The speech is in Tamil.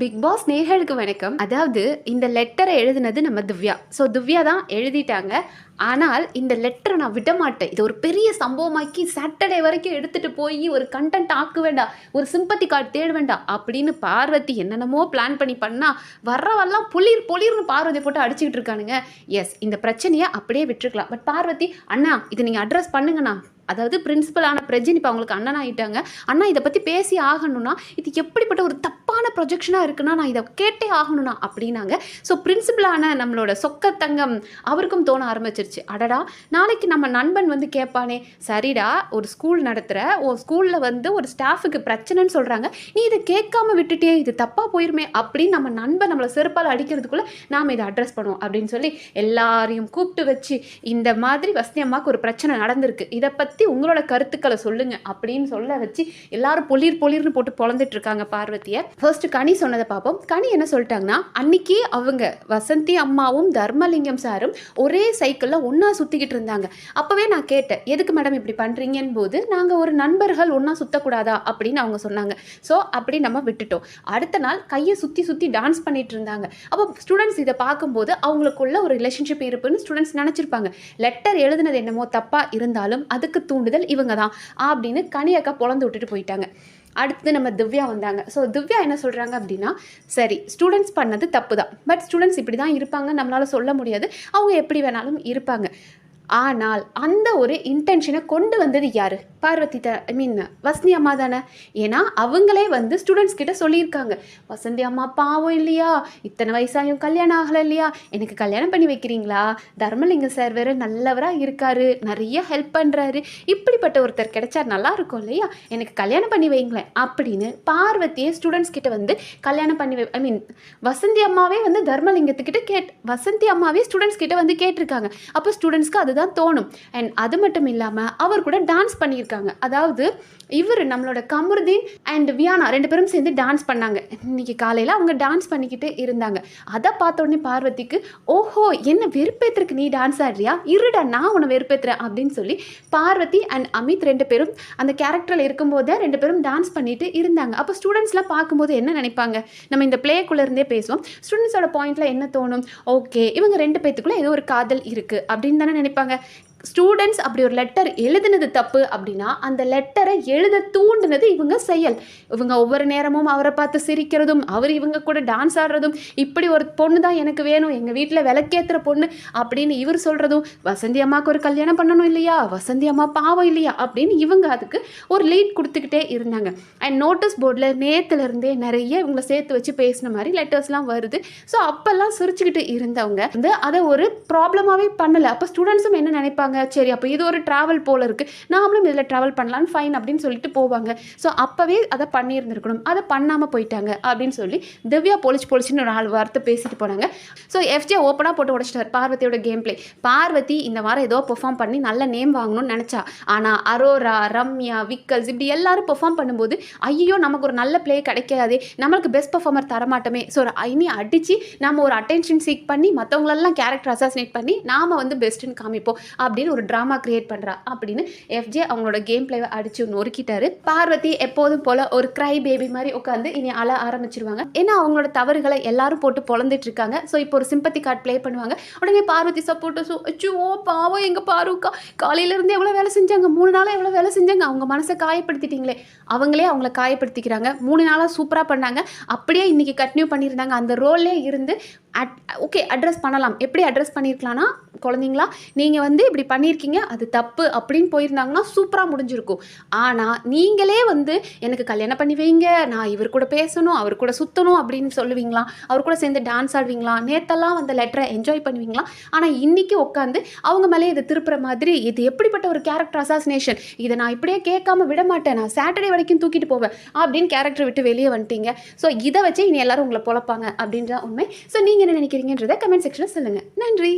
பிக் பாஸ் நேர்களுக்கு வணக்கம். அதாவது இந்த லெட்டரை எழுதினது நம்ம திவ்யா. ஸோ திவ்யா தான் எழுதிட்டாங்க. ஆனால் இந்த லெட்டரை நான் விட மாட்டேன். இது ஒரு பெரிய சம்பவமாக்கி சாட்டர்டே வரைக்கும் எடுத்துகிட்டு போய் ஒரு கண்டென்ட் ஆக்க வேண்டாம் ஒரு சிம்பத்தி கார்டு தேட வேண்டாம் அப்படின்னு பார்வதி என்னென்னமோ பிளான் பண்ணி பண்ணால் வர்றவெல்லாம் புளிர் புளிர்னு பார்வதி போட்டு அடிச்சுக்கிட்டு இருக்கானுங்க. எஸ் இந்த பிரச்சனையை அப்படியே விட்டுருக்கலாம். பட் பார்வதி அண்ணா இதை நீங்கள் அட்ரஸ் பண்ணுங்கண்ணா. அதாவது பிரின்சிபலான பிரஜின் இப்போ அவங்களுக்கு அண்ணன் ஆகிட்டாங்க அண்ணா இதை பற்றி பேசி ஆகணும்னா இது எப்படிப்பட்ட ஒரு தப்பு தப்பான ப்ரொஜெக்ஷனாக இருக்குன்னா நான் இதை கேட்டே ஆகணும்னா அப்படின்னாங்க. ஸோ பிரின்சிபலான நம்மளோட சொக்கத்தங்கம் அவருக்கும் தோண ஆரம்பிச்சிருச்சு. அடடா நாளைக்கு நம்ம நண்பன் வந்து கேட்பானே சரிடா ஒரு ஸ்கூல் நடத்துகிற ஒரு ஸ்கூலில் வந்து ஒரு ஸ்டாஃபுக்கு பிரச்சனைன்னு சொல்கிறாங்க நீ இதை கேட்காம விட்டுட்டே இது தப்பாக போயிருமே அப்படின்னு நம்ம நண்பன் நம்மளை செருப்பால் அடிக்கிறதுக்குள்ளே நாம் இதை அட்ரஸ் பண்ணுவோம் அப்படின்னு சொல்லி எல்லாரையும் கூப்பிட்டு வச்சு இந்த மாதிரி வசதி அம்மாவுக்கு ஒரு பிரச்சனை நடந்திருக்கு. இதை பற்றி உங்களோட கருத்துக்களை சொல்லுங்கள் அப்படின்னு சொல்ல வச்சு எல்லாரும் பொலிர் பொலிர்னு போட்டு பொழந்துட்டு இருக்காங்க பார்வதியை. ஃபர்ஸ்ட் கனி சொன்னதை பார்ப்போம். கனி என்ன சொல்லிட்டாங்கன்னா அன்னைக்கு அவங்க வசந்தி அம்மாவும் தர்மலிங்கம் சாரும் ஒரே சைக்கிளில் ஒன்றா சுற்றிக்கிட்டு இருந்தாங்க. அப்போவே நான் கேட்டேன் எதுக்கு மேடம் இப்படி பண்ணுறீங்கன்னு போது நாங்கள் ஒரு நண்பர்கள் ஒன்றா சுற்றக்கூடாதா அப்படின்னு அவங்க சொன்னாங்க. ஸோ அப்படி நம்ம விட்டுட்டோம். அடுத்த நாள் கையை சுற்றி சுற்றி டான்ஸ் பண்ணிட்டு இருந்தாங்க. அப்போ ஸ்டூடெண்ட்ஸ் இதை பார்க்கும்போது அவங்களுக்குள்ள ஒரு ரிலேஷன்ஷிப் இருப்புன்னு ஸ்டூடெண்ட்ஸ் நினச்சிருப்பாங்க. லெட்டர் எழுதுனது என்னமோ தப்பாக இருந்தாலும் அதுக்கு தூண்டுதல் இவங்க தான் அப்படின்னு கனியக்கா பொழந்து விட்டுட்டு போயிட்டாங்க. அடுத்து நம்ம திவ்யா வந்தாங்க. ஸோ திவ்யா என்ன சொல்கிறாங்க அப்படின்னா சரி ஸ்டூடெண்ட்ஸ் பண்ணது தப்பு தான் பட் ஸ்டூடெண்ட்ஸ் இப்படி தான் இருப்பாங்க நம்மளால் சொல்ல முடியாது. அவங்க எப்படி வேணாலும் இருப்பாங்க. ஆனால் அந்த ஒரு இன்டென்ஷனை கொண்டு வந்தது யார்? பார்வதி த ஐ மீன் வசந்தி அம்மா தானே. ஏன்னா அவங்களே வந்து ஸ்டூடெண்ட்ஸ் கிட்ட சொல்லியிருக்காங்க. வசந்தி அம்மா பாவம் இல்லையா? இத்தனை வயசாயும் கல்யாணம் ஆகலை இல்லையா? எனக்கு கல்யாணம் பண்ணி வைக்கிறீங்களா? தர்மலிங்க சார் வேறு நல்லவராக இருக்காரு. நிறைய ஹெல்ப் பண்ணுறாரு இப்படிப்பட்ட ஒருத்தர் கிடைச்சா நல்லா இருக்கும் இல்லையா? எனக்கு கல்யாணம் பண்ணி வைங்களேன் அப்படின்னு பார்வதியை ஸ்டூடெண்ட்ஸ் கிட்ட வந்து கல்யாணம் பண்ணி வை ஐ மீன் வசந்தி அம்மாவே வந்து தர்மலிங்கத்துக்கிட்ட கேட் வசந்தி அம்மாவே ஸ்டூடெண்ட்ஸ் கிட்ட வந்து கேட்டிருக்காங்க. அப்போ ஸ்டூடெண்ட்ஸ்க்கு அதுதான் தான் தோணும். அண்ட் அது மட்டும் இல்லாமல் அவர் கூட டான்ஸ் பண்ணியிருக்காங்க. அதாவது இவர் நம்மளோட கமருதீன் அண்ட் வியானா ரெண்டு பேரும் சேர்ந்து டான்ஸ் பண்ணாங்க. இன்னைக்கு காலையில் அவங்க டான்ஸ் பண்ணிக்கிட்டு இருந்தாங்க. அதை பார்த்த உடனே பார்வதிக்கு ஓஹோ என்ன வெறுப்பேத்துறக்கு நீ டான்ஸ் ஆடுறியா? இருடா நான் உன்னை வெறுப்பேத்துறேன். அப்படின்னு சொல்லி பார்வதி அண்ட் அமித் ரெண்டு பேரும் அந்த கேரக்டரில் இருக்கும்போதே ரெண்டு பேரும் டான்ஸ் பண்ணிட்டு இருந்தாங்க. அப்போ ஸ்டூடெண்ட்ஸ்லாம் பார்க்கும்போது என்ன நினைப்பாங்க? நம்ம இந்த பிளேக்குள்ளே இருந்தே பேசுவோம். ஸ்டூடெண்ட்ஸோட பாயிண்ட்ல என்ன தோணும்? ஓகே இவங்க ரெண்டு பேத்துக்குள்ள ஏதோ ஒரு காதல் இருக்குது அப்படின்னு தானே நினைப்பாங்க. பண்ணுவாங்க ஸ்டூடெண்ட்ஸ் அப்படி ஒரு லெட்டர் எழுதுனது தப்பு அப்படின்னா அந்த லெட்டரை எழுத தூண்டுனது இவங்க செயல். இவங்க ஒவ்வொரு நேரமும் அவரை பார்த்து சிரிக்கிறதும் அவர் இவங்க கூட டான்ஸ் ஆடுறதும் இப்படி ஒரு பொண்ணு தான் எனக்கு வேணும் எங்கள் வீட்டில் விளக்கேற்றுற பொண்ணு அப்படின்னு இவர் சொல்கிறதும் வசந்தி அம்மாவுக்கு ஒரு கல்யாணம் பண்ணணும் இல்லையா? வசந்தி அம்மா பாவம் இல்லையா? அப்படின்னு இவங்க அதுக்கு ஒரு லீட் கொடுத்துக்கிட்டே இருந்தாங்க. அண்ட் நோட்டீஸ் போர்டில் நேற்றுலேருந்தே நிறைய இவங்களை சேர்த்து வச்சு பேசின மாதிரி லெட்டர்ஸ்லாம் வருது. ஸோ அப்போல்லாம் சிரிச்சுக்கிட்டு இருந்தவங்க வந்து அதை ஒரு ப்ராப்ளமாகவே பண்ணலை. அப்போ ஸ்டூடெண்ட்ஸும் என்ன நினைப்பாங்க? சரி அப்போ இது ஒரு ட்ராவல் போல் இருக்குது நாமளும் இதில் ட்ராவல் பண்ணலான்னு ஃபைன் அப்படின்னு சொல்லிட்டு போவாங்க. ஸோ அப்போவே அதை பண்ணியிருந்திருக்கணும். அதை பண்ணாமல் போயிட்டாங்க அப்படின்னு சொல்லி திவ்யா பொழிச்சு பொழிச்சின்னு ஒரு நாலு வார்த்தை பேசிட்டு போனாங்க. ஸோ எஃப்ஜே ஓப்பனாக போட்டு உடச்சிட்டார் பார்வதியோட கேம் பிளே பார்வதி இந்த வாரம் ஏதோ பெர்ஃபார்ம் பண்ணி நல்ல நேம் வாங்கணும்னு நினச்சா. ஆனால் அரோரா ரம்யா விக்கல்ஸ் இப்படி எல்லாரும் பெர்ஃபார்ம் பண்ணும்போது ஐயோ நமக்கு ஒரு நல்ல ப்ளே கிடைக்காதே. நம்மளுக்கு பெஸ்ட் பெர்ஃபார்மர் தரமாட்டோமே. ஸோ இனி அடித்து நம்ம ஒரு அட்டென்ஷன் சீக் பண்ணி மற்றவங்களெல்லாம் கேரக்டர் அசாசினேட் பண்ணி நாம் வந்து பெஸ்ட்டுன்னு காமிப்போம். அப்படி அப்படின்னு ஒரு ட்ராமா கிரியேட் பண்ணுறா அப்படின்னு எஃப்ஜே அவங்களோட கேம் பிளேவை அடித்து நொறுக்கிட்டாரு. பார்வதி எப்போதும் போல் ஒரு க்ரை பேபி மாதிரி உட்காந்து இனி அழ ஆரம்பிச்சிருவாங்க. ஏன்னா அவங்களோட தவறுகளை எல்லாரும் போட்டு பொழந்துட்டு இருக்காங்க. ஸோ இப்போ ஒரு சிம்பத்தி கார்டு ப்ளே பண்ணுவாங்க. உடனே பார்வதி சப்போர்ட்டு ஸோ அச்சோ பாவம் எங்கள் பாருக்கா? காலையிலேருந்து எவ்வளோ வேலை செஞ்சாங்க? மூணு நாளாக எவ்வளோ வேலை செஞ்சாங்க? அவங்க மனசை காயப்படுத்திட்டீங்களே. அவங்களே அவங்கள காயப்படுத்திக்கிறாங்க. மூணு நாளாக சூப்பராக பண்ணாங்க. அப்படியே இன்றைக்கி கண்டினியூ பண்ணியிருந்தாங்க. அந்த ரோல்லே இருந்து அட் ஓகே அட்ரஸ் பண்ணலாம். எப்படி அட்ரஸ் பண்ணியிருக்கலாம்னா குழந்தைங்களா நீங்கள் வந்து இப்படி பண்ணியிருக்கீங்க அது தப்பு அப்படின்னு போயிருந்தாங்கன்னா சூப்பராக முடிஞ்சிருக்கும். ஆனால் நீங்களே வந்து எனக்கு கல்யாணம் பண்ணி வைங்க நான் இவர் கூட பேசணும் அவர் கூட சுற்றணும் அப்படின்னு சொல்லுவீங்களா? அவர் கூட சேர்ந்து டான்ஸ் ஆடுவீங்களா? நேத்தெல்லாம் வந்த லெட்டரை என்ஜாய் பண்ணுவீங்களா? ஆனால் இன்றைக்கி உட்காந்து அவங்க மேலே இதை திருப்புற மாதிரி இது எப்படிப்பட்ட ஒரு கேரக்டர் அசாசினேஷன் இதை நான் இப்படியே கேட்காம விட மாட்டேன். நான் சாட்டர்டே வரைக்கும் தூக்கிட்டு போவேன். அப்படின்னு கேரக்டர் விட்டு வெளியே வந்துட்டீங்க. ஸோ இதை வச்சு இனி எல்லாரும் உங்களை பொழப்பாங்க அப்படின்ற உண்மை. ஸோ நீங்கள் என்ன நினைக்கிறீங்கன்றதை கமெண்ட் செக்ஷனில் சொல்லுங்கள் நன்றி!